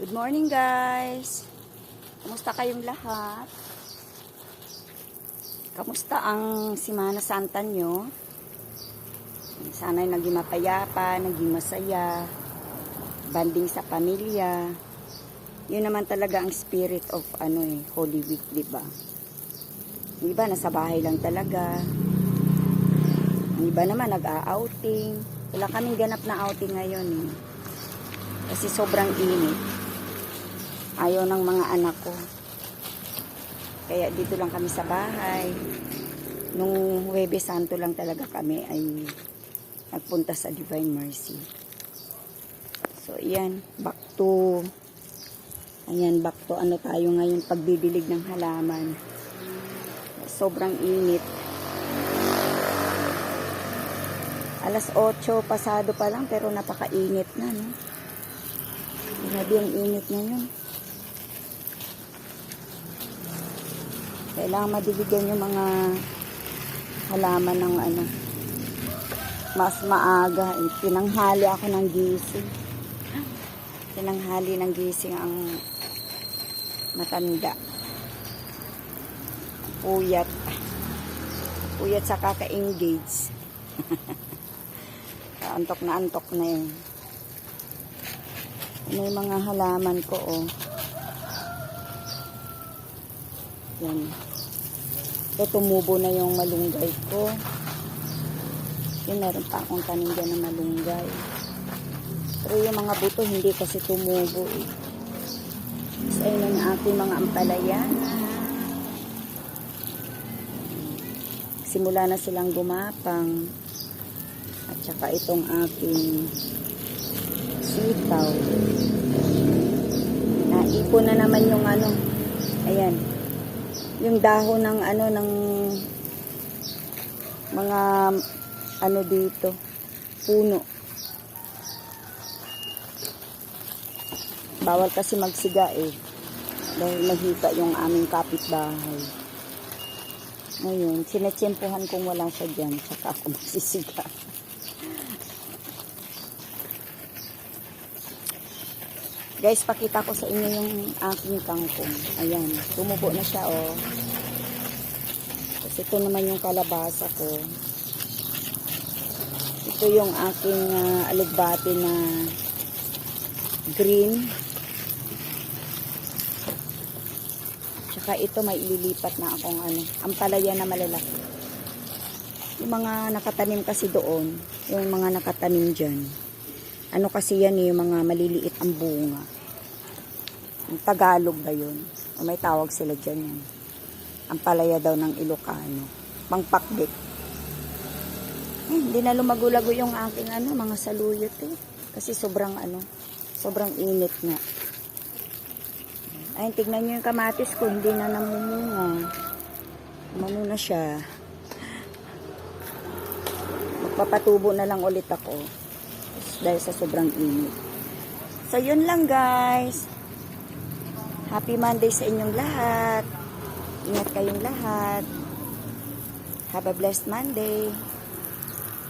Good morning guys! Kamusta kayong lahat? Kamusta ang Simana Santa nyo? Sana'y naging mapayapa, naging masaya, banding sa pamilya. Yun naman talaga ang spirit of ano eh, Holy Week, di ba? Yung iba nasa bahay lang talaga. Ang iba naman nag-a-outing. Wala kaming ganap na outing ngayon eh. Kasi sobrang init. Ayaw ng mga anak ko. Kaya dito lang kami sa bahay. Nung Huwebe Santo lang talaga kami ay nagpunta sa Divine Mercy. So, ayan. Back to ayan, back to ano tayo ngayon pagbibilig ng halaman. Sobrang init. Alas 8 pasado pa lang pero napakainit na, no? Grabe ang init ngayon. Kailangan madiligan yung mga halaman ng ano. Mas maaga. Eh, Pinanghali ako ng gising. Pinanghali ng gising ang matanda. Puyat. Puyat sa kaka-engage. antok na antok na yun. May mga halaman ko, oh. Yan. Ito, tumubo na yung malunggay ko. Yun, meron pa akong tanim dyan ng malunggay. Pero yung mga buto, hindi kasi tumubo, eh. Tapos, ayun ang aking mga ampalaya. Simula na silang gumapang. At saka itong aking sitaw. Naipon na naman yung ano. Ayan. Yung dahon ng ano ng mga ano dito. Puno. Bawal kasi magsiga eh. Dahil mahika yung aming kapitbahay. Ngayon, sinatsyempohan kung wala siya dyan. Saka ako magsisiga. Guys, pakita ko sa inyo yung aking kangkong. Ayan, tumubo na siya, oh. Tapos ito naman yung kalabasa ko. Ito yung aking uh, alugbati na green. Tsaka ito may ililipat na akong ano, ampalaya na malalaki. Yung mga nakatanim kasi doon, yung mga nakatanim dyan. Ano kasi yan eh, yung mga maliliit ang bunga. Yung Tagalog ba yun? O may tawag sila dyan yan. Ang palaya daw ng Ilocano. Pangpakbit. Eh, hindi na lumagulago yung aking ano, mga saluyot eh. Kasi sobrang ano, sobrang init nga. Ayun, tignan nyo yung kamatis ko, hindi na namumunga. Umano na siya. Magpapatubo na lang ulit ako dahil sa sobrang init. So, yun lang guys. Happy Monday sa inyong lahat. Ingat kayong lahat. Have a blessed Monday.